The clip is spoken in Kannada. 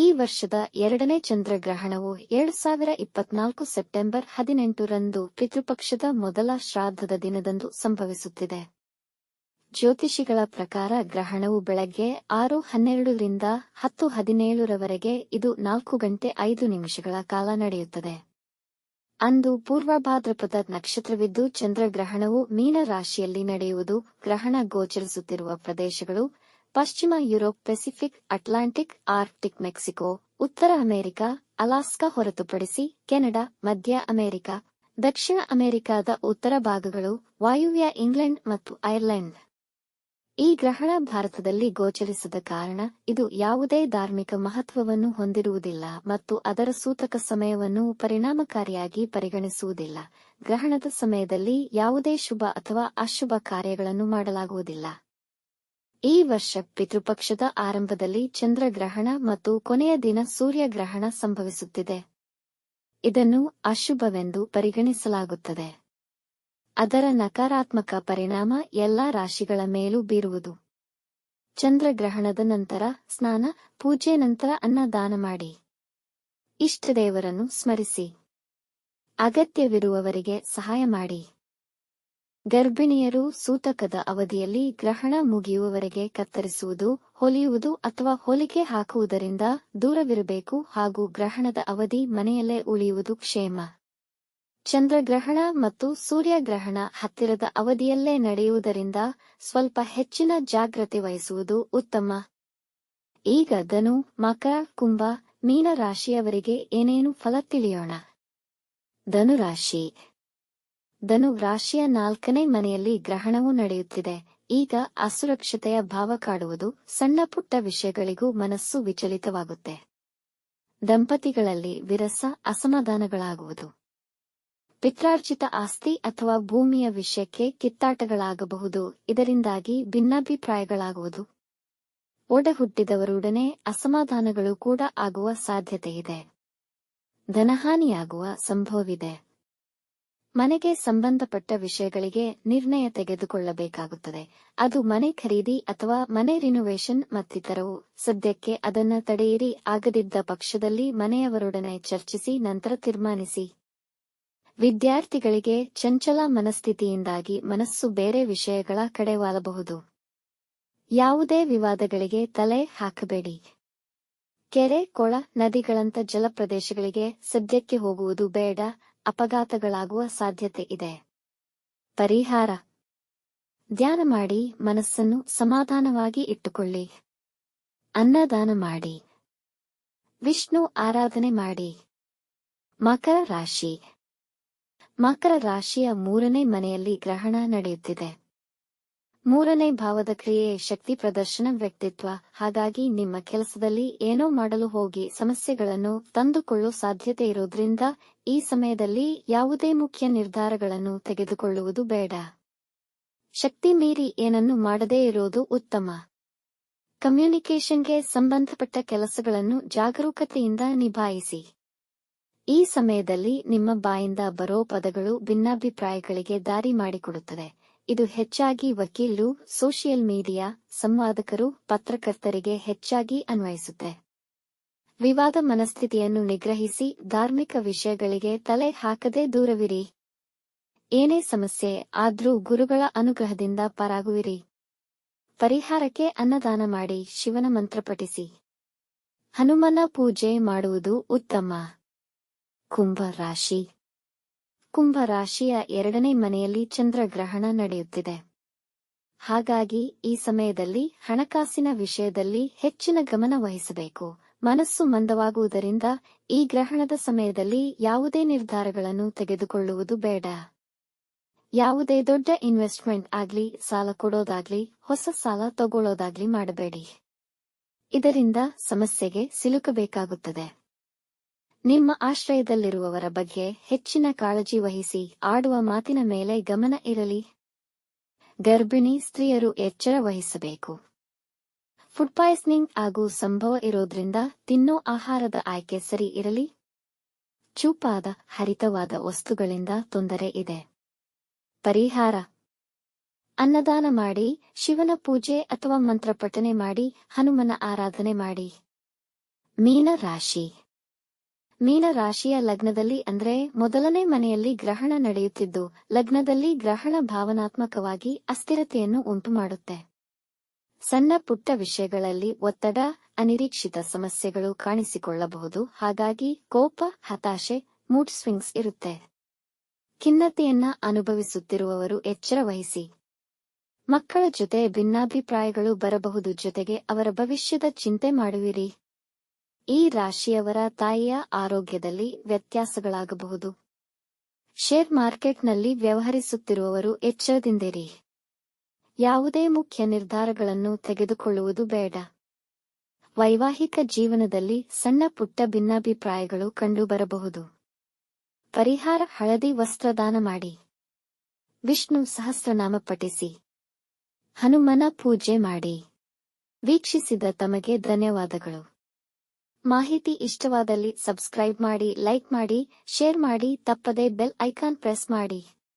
ಈ ವರ್ಷದ ಎರಡನೇ ಚಂದ್ರಗ್ರಹಣವು ಎರಡು ಸಾವಿರ ಇಪ್ಪತ್ನಾಲ್ಕು ಸೆಪ್ಟೆಂಬರ್ ಹದಿನೆಂಟರಂದು ಪಿತೃಪಕ್ಷದ ಮೊದಲ ಶ್ರಾದ್ದದ ದಿನದಂದು ಸಂಭವಿಸುತ್ತಿದೆ. ಜ್ಯೋತಿಷಿಗಳ ಪ್ರಕಾರ ಗ್ರಹಣವು ಬೆಳಗ್ಗೆ ಆರು ಹನ್ನೆರಡರಿಂದ ಹತ್ತು ಹದಿನೇಳರವರೆಗೆ ಇದು ನಾಲ್ಕು ಗಂಟೆ ಐದು ನಿಮಿಷಗಳ ಕಾಲ ನಡೆಯುತ್ತದೆ. ಅಂದು ಪೂರ್ವಭಾದ್ರಪದ ನಕ್ಷತ್ರವಿದ್ದು ಚಂದ್ರಗ್ರಹಣವು ಮೀನ ರಾಶಿಯಲ್ಲಿ ನಡೆಯುವುದು ಗ್ರಹಣ ಗೋಚರಿಸುತ್ತಿರುವ ಪ್ರದೇಶಗಳು ಪಶ್ಚಿಮ Europe, Pacific, Atlantic, Arctic, Mexico, ಉತ್ತರ ಅಮೆರಿಕ, ಅಲಾಸ್ಕಾ ಹೊರತುಪಡಿಸಿ ಕೆನಡಾ, ಮಧ್ಯ ಅಮೆರಿಕ, ದಕ್ಷಿಣ ಅಮೆರಿಕಾದ ಉತ್ತರ ಭಾಗಗಳು ವಾಯುವ್ಯ ಇಂಗ್ಲೆಂಡ್ ಮತ್ತು ಐರ್ಲೆಂಡ್. ಈ ಗ್ರಹಣ ಭಾರತದಲ್ಲಿ ಗೋಚರಿಸದ ಕಾರಣ ಇದು ಯಾವುದೇ ಧಾರ್ಮಿಕ ಮಹತ್ವವನ್ನು ಹೊಂದಿರುವುದಿಲ್ಲ ಮತ್ತು ಅದರ ಸೂತಕ ಸಮಯವನ್ನು ಪರಿಣಾಮಕಾರಿಯಾಗಿ ಪರಿಗಣಿಸುವುದಿಲ್ಲ. ಗ್ರಹಣದ ಸಮಯದಲ್ಲಿ ಯಾವುದೇ ಶುಭ ಅಥವಾ ಅಶುಭ ಕಾರ್ಯಗಳನ್ನು ಮಾಡಲಾಗುವುದಿಲ್ಲ. ಈ ವರ್ಷ ಪಿತೃಪಕ್ಷದ ಆರಂಭದಲ್ಲಿ ಚಂದ್ರಗ್ರಹಣ ಮತ್ತು ಕೊನೆಯ ದಿನ ಸೂರ್ಯಗ್ರಹಣ ಸಂಭವಿಸುತ್ತಿದೆ. ಇದನ್ನು ಅಶುಭವೆಂದು ಪರಿಗಣಿಸಲಾಗುತ್ತದೆ. ಅದರ ನಕಾರಾತ್ಮಕ ಪರಿಣಾಮ ಎಲ್ಲಾ ರಾಶಿಗಳ ಮೇಲೂ ಬೀರುವುದು. ಚಂದ್ರಗ್ರಹಣದ ನಂತರ ಸ್ನಾನ, ಪೂಜೆ ನಂತರ ಅನ್ನದಾನ ಮಾಡಿ. ಇಷ್ಟದೇವರನ್ನು ಸ್ಮರಿಸಿ. ಅಗತ್ಯವಿರುವವರಿಗೆ ಸಹಾಯ ಮಾಡಿ. ಗರ್ಭಿಣಿಯರು ಸೂತಕದ ಅವಧಿಯಲ್ಲಿ ಗ್ರಹಣ ಮುಗಿಯುವವರೆಗೆ ಕತ್ತರಿಸುವುದು, ಹೊಲಿಯುವುದು ಅಥವಾ ಹೊಲಿಗೆ ಹಾಕುವುದರಿಂದ ದೂರವಿರಬೇಕು ಹಾಗೂ ಗ್ರಹಣದ ಅವಧಿ ಮನೆಯಲ್ಲೇ ಉಳಿಯುವುದು ಕ್ಷೇಮ. ಚಂದ್ರಗ್ರಹಣ ಮತ್ತು ಸೂರ್ಯಗ್ರಹಣ ಹತ್ತಿರದ ಅವಧಿಯಲ್ಲೇ ನಡೆಯುವುದರಿಂದ ಸ್ವಲ್ಪ ಹೆಚ್ಚಿನ ಜಾಗ್ರತೆ ವಹಿಸುವುದು ಉತ್ತಮ. ಈಗ ಧನು, ಮಕರ, ಕುಂಭ ಮೀನ ರಾಶಿಯವರಿಗೆ ಏನೇನು ಫಲ ತಿಳಿಯೋಣ? ಧನುರಾಶಿ ಧನು ರಾಶಿಯ ನಾಲ್ಕನೇ ಮನೆಯಲ್ಲಿ ಗ್ರಹಣವು ನಡೆಯುತ್ತಿದೆ. ಈಗ ಅಸುರಕ್ಷತೆಯ ಭಾವ ಕಾಡುವುದು ಸಣ್ಣ ಪುಟ್ಟ ವಿಷಯಗಳಿಗೂ ಮನಸ್ಸು ವಿಚಲಿತವಾಗುತ್ತೆ. ದಂಪತಿಗಳಲ್ಲಿ ವಿರಸ, ಅಸಮಾಧಾನಗಳಾಗುವುದು. ಪಿತ್ರಾರ್ಜಿತ ಆಸ್ತಿ ಅಥವಾ ಭೂಮಿಯ ವಿಷಯಕ್ಕೆ ಕಿತ್ತಾಟಗಳಾಗಬಹುದು. ಇದರಿಂದಾಗಿ ಭಿನ್ನಾಭಿಪ್ರಾಯಗಳಾಗುವುದು. ಒಡ ಹುಟ್ಟಿದವರೊಡನೆ ಅಸಮಾಧಾನಗಳು ಕೂಡ ಆಗುವ ಸಾಧ್ಯತೆಯಿದೆ. ಧನಹಾನಿಯಾಗುವ ಸಂಭವವಿದೆ. ಮನೆಗೆ ಸಂಬಂಧಪಟ್ಟ ವಿಷಯಗಳಿಗೆ ನಿರ್ಣಯ ತೆಗೆದುಕೊಳ್ಳಬೇಕಾಗುತ್ತದೆ. ಅದು ಮನೆ ಖರೀದಿ ಅಥವಾ ಮನೆ ರಿನೋವೇಷನ್ ಮತ್ತಿತರವು. ಸದ್ಯಕ್ಕೆ ಅದನ್ನು ತಡೆಯಿರಿ. ಆಗದಿದ್ದ ಪಕ್ಷದಲ್ಲಿ ಮನೆಯವರೊಡನೆ ಚರ್ಚಿಸಿ, ನಂತರ ತೀರ್ಮಾನಿಸಿ. ವಿದ್ಯಾರ್ಥಿಗಳಿಗೆ ಚಂಚಲ ಮನಸ್ಥಿತಿಯಿಂದಾಗಿ ಮನಸ್ಸು ಬೇರೆ ವಿಷಯಗಳ ಕಡೆ ವಾಲಬಹುದು. ಯಾವುದೇ ವಿವಾದಗಳಿಗೆ ತಲೆ ಹಾಕಬೇಡಿ. ಕೆರೆ, ಕೊಳ ನದಿಗಳಂತ ಜಲಪ್ರದೇಶಗಳಿಗೆ ಸದ್ಯಕ್ಕೆ ಹೋಗುವುದು ಬೇಡ. ಅಪಘಾತಗಳಾಗುವ ಸಾಧ್ಯತೆ ಇದೆ. ಪರಿಹಾರ. ಧ್ಯಾನ ಮಾಡಿ, ಮನಸ್ಸನ್ನು ಸಮಾಧಾನವಾಗಿ ಇಟ್ಟುಕೊಳ್ಳಿ. ಅನ್ನದಾನ ಮಾಡಿ. ವಿಷ್ಣು ಆರಾಧನೆ ಮಾಡಿ. ಮಕರ ರಾಶಿ. ಮಕರ ರಾಶಿಯ ಮೂರನೇ ಮನೆಯಲ್ಲಿ ಗ್ರಹಣ ನಡೆಯುತ್ತಿದೆ. ಮೂರನೇ ಭಾವದ ಕ್ರಿಯೆ ಶಕ್ತಿ ಪ್ರದರ್ಶನ ವ್ಯಕ್ತಿತ್ವ. ಹಾಗಾಗಿ ನಿಮ್ಮ ಕೆಲಸದಲ್ಲಿ ಏನೋ ಮಾಡಲು ಹೋಗಿ ಸಮಸ್ಯೆಗಳನ್ನು ತಂದುಕೊಳ್ಳೋ ಸಾಧ್ಯತೆ ಇರೋದ್ರಿಂದ ಈ ಸಮಯದಲ್ಲಿ ಯಾವುದೇ ಮುಖ್ಯ ನಿರ್ಧಾರಗಳನ್ನು ತೆಗೆದುಕೊಳ್ಳುವುದು ಬೇಡ. ಶಕ್ತಿ ಮೀರಿ ಏನನ್ನು ಮಾಡದೇ ಇರೋದು ಉತ್ತಮ. ಕಮ್ಯುನಿಕೇಷನ್ಗೆ ಸಂಬಂಧಪಟ್ಟ ಕೆಲಸಗಳನ್ನು ಜಾಗರೂಕತೆಯಿಂದ ನಿಭಾಯಿಸಿ. ಈ ಸಮಯದಲ್ಲಿ ನಿಮ್ಮ ಬಾಯಿಂದ ಬರೋ ಪದಗಳು ಭಿನ್ನಾಭಿಪ್ರಾಯಗಳಿಗೆ ದಾರಿ ಮಾಡಿಕೊಡುತ್ತದೆ ಇದು ಹೆಚ್ಚಾಗಿ ವಕೀಲರು, ಸೋಷಿಯಲ್ ಮೀಡಿಯಾ ಸಂವಾದಕರು, ಪತ್ರಕರ್ತರಿಗೆ ಹೆಚ್ಚಾಗಿ ಅನ್ವಯಿಸುತ್ತೆ. ವಿವಾದ ಮನಸ್ಥಿತಿಯನ್ನು ನಿಗ್ರಹಿಸಿ ಧಾರ್ಮಿಕ ವಿಷಯಗಳಿಗೆ ತಲೆ ಹಾಕದೆ ದೂರವಿರಿ. ಏನೇ ಸಮಸ್ಯೆ ಆದ್ರೂ ಗುರುಗಳ ಅನುಗ್ರಹದಿಂದ ಪರಾಗುವಿರಿ. ಪರಿಹಾರಕ್ಕೆ ಅನ್ನದಾನ ಮಾಡಿ ಶಿವನ ಮಂತ್ರ ಪಠಿಸಿ. ಹನುಮನ ಪೂಜೆ ಮಾಡುವುದು ಉತ್ತಮ. ಕುಂಭ ರಾಶಿ. ಕುಂಭ ರಾಶಿಯ ಎರಡನೇ ಮನೆಯಲ್ಲಿ ಚಂದ್ರಗ್ರಹಣ ನಡೆಯುತ್ತಿದೆ. ಹಾಗಾಗಿ ಈ ಸಮಯದಲ್ಲಿ ಹಣಕಾಸಿನ ವಿಷಯದಲ್ಲಿ ಹೆಚ್ಚಿನ ಗಮನ ವಹಿಸಬೇಕು. ಮನಸ್ಸು ಮಂದವಾಗುವುದರಿಂದ ಈ ಗ್ರಹಣದ ಸಮಯದಲ್ಲಿ ಯಾವುದೇ ನಿರ್ಧಾರಗಳನ್ನು ತೆಗೆದುಕೊಳ್ಳುವುದು ಬೇಡ. ಯಾವುದೇ ದೊಡ್ಡ ಇನ್ವೆಸ್ಟ್ಮೆಂಟ್ ಆಗ್ಲಿ, ಸಾಲ ಕೊಡೋದಾಗ್ಲಿ, ಹೊಸ ಸಾಲ ತಗೊಳ್ಳೋದಾಗ್ಲಿ ಮಾಡಬೇಡಿ. ಇದರಿಂದ ಸಮಸ್ಯೆಗೆ ಸಿಲುಕಬೇಕಾಗುತ್ತದೆ. ನಿಮ್ಮ ಆಶ್ರಯದಲ್ಲಿರುವವರ ಬಗ್ಗೆ ಹೆಚ್ಚಿನ ಕಾಳಜಿ ವಹಿಸಿ, ಆಡುವ ಮಾತಿನ ಮೇಲೆ ಗಮನ ಇರಲಿ. ಗರ್ಭಿಣಿ ಸ್ತ್ರೀಯರು ಎಚ್ಚರ ವಹಿಸಬೇಕು. ಫುಡ್ ಪಾಯ್ಸನಿಂಗ್ ಆಗೋ ಸಂಭವ ಇರೋದ್ರಿಂದ ತಿನ್ನೋ ಆಹಾರದ ಆಯ್ಕೆ ಸರಿ ಇರಲಿ. ಚೂಪಾದ, ಹರಿತವಾದ ವಸ್ತುಗಳಿಂದ ತೊಂದರೆ ಇದೆ. ಪರಿಹಾರ. ಅನ್ನದಾನ ಮಾಡಿ, ಶಿವನ ಪೂಜೆ ಅಥವಾ ಮಂತ್ರ ಪಠನೆ ಮಾಡಿ, ಹನುಮನ ಆರಾಧನೆ ಮಾಡಿ. ಮೀನ ರಾಶಿ ಮೀನ ರಾಶಿಯ ಲಗ್ನದಲ್ಲಿ ಅಂದ್ರೆ ಮೊದಲನೇ ಮನೆಯಲ್ಲಿ ಗ್ರಹಣ ನಡೆಯುತ್ತಿದ್ದು, ಲಗ್ನದಲ್ಲಿ ಗ್ರಹಣ ಭಾವನಾತ್ಮಕವಾಗಿ ಅಸ್ಥಿರತೆಯನ್ನು ಉಂಟುಮಾಡುತ್ತೆ. ಸಣ್ಣ ಪುಟ್ಟ ವಿಷಯಗಳಲ್ಲಿ ಒತ್ತಡ, ಅನಿರೀಕ್ಷಿತ ಸಮಸ್ಯೆಗಳು ಕಾಣಿಸಿಕೊಳ್ಳಬಹುದು, ಹಾಗಾಗಿ ಕೋಪ, ಹತಾಶೆ ಮೂಡ್ ಸ್ವಿಂಗ್ಸ್ ಇರುತ್ತೆ. ಖಿನ್ನತೆಯನ್ನ ಅನುಭವಿಸುತ್ತಿರುವವರು ಎಚ್ಚರ ವಹಿಸಿ. ಮಕ್ಕಳ ಜೊತೆ ಭಿನ್ನಾಭಿಪ್ರಾಯಗಳು ಬರಬಹುದು, ಜೊತೆಗೆ ಅವರ ಭವಿಷ್ಯದ ಚಿಂತೆ ಮಾಡುವಿರಿ. ಈ ರಾಶಿಯವರ ತಾಯಿಯ ಆರೋಗ್ಯದಲ್ಲಿ ವ್ಯತ್ಯಾಸಗಳಾಗಬಹುದು. ಶೇರ್ ಮಾರ್ಕೆಟ್ನಲ್ಲಿ ವ್ಯವಹರಿಸುತ್ತಿರುವವರು ಎಚ್ಚರದಿಂದಿರಿ. ಯಾವುದೇ ಮುಖ್ಯ ನಿರ್ಧಾರಗಳನ್ನು ತೆಗೆದುಕೊಳ್ಳುವುದು ಬೇಡ. ವೈವಾಹಿಕ ಜೀವನದಲ್ಲಿ ಸಣ್ಣ ಪುಟ್ಟ ಭಿನ್ನಾಭಿಪ್ರಾಯಗಳು ಕಂಡುಬರಬಹುದು. ಪರಿಹಾರ ಹಳದಿ ವಸ್ತ್ರದಾನ ಮಾಡಿ. ವಿಷ್ಣು ಸಹಸ್ರನಾಮ ಪಠಿಸಿ. ಹನುಮನ ಪೂಜೆ ಮಾಡಿ. ವೀಕ್ಷಿಸಿದ ತಮಗೆ ಧನ್ಯವಾದಗಳು. ಮಾಹಿತಿ ಇಷ್ಟವಾದಲ್ಲಿ ಸಬ್ಸ್ಕ್ರೈಬ್ ಮಾಡಿ ಲೈಕ್ ಮಾಡಿ ಶೇರ್ ಮಾಡಿ ತಪ್ಪದೆ ಬೆಲ್ ಐಕಾನ್ ಪ್ರೆಸ್ ಮಾಡಿ.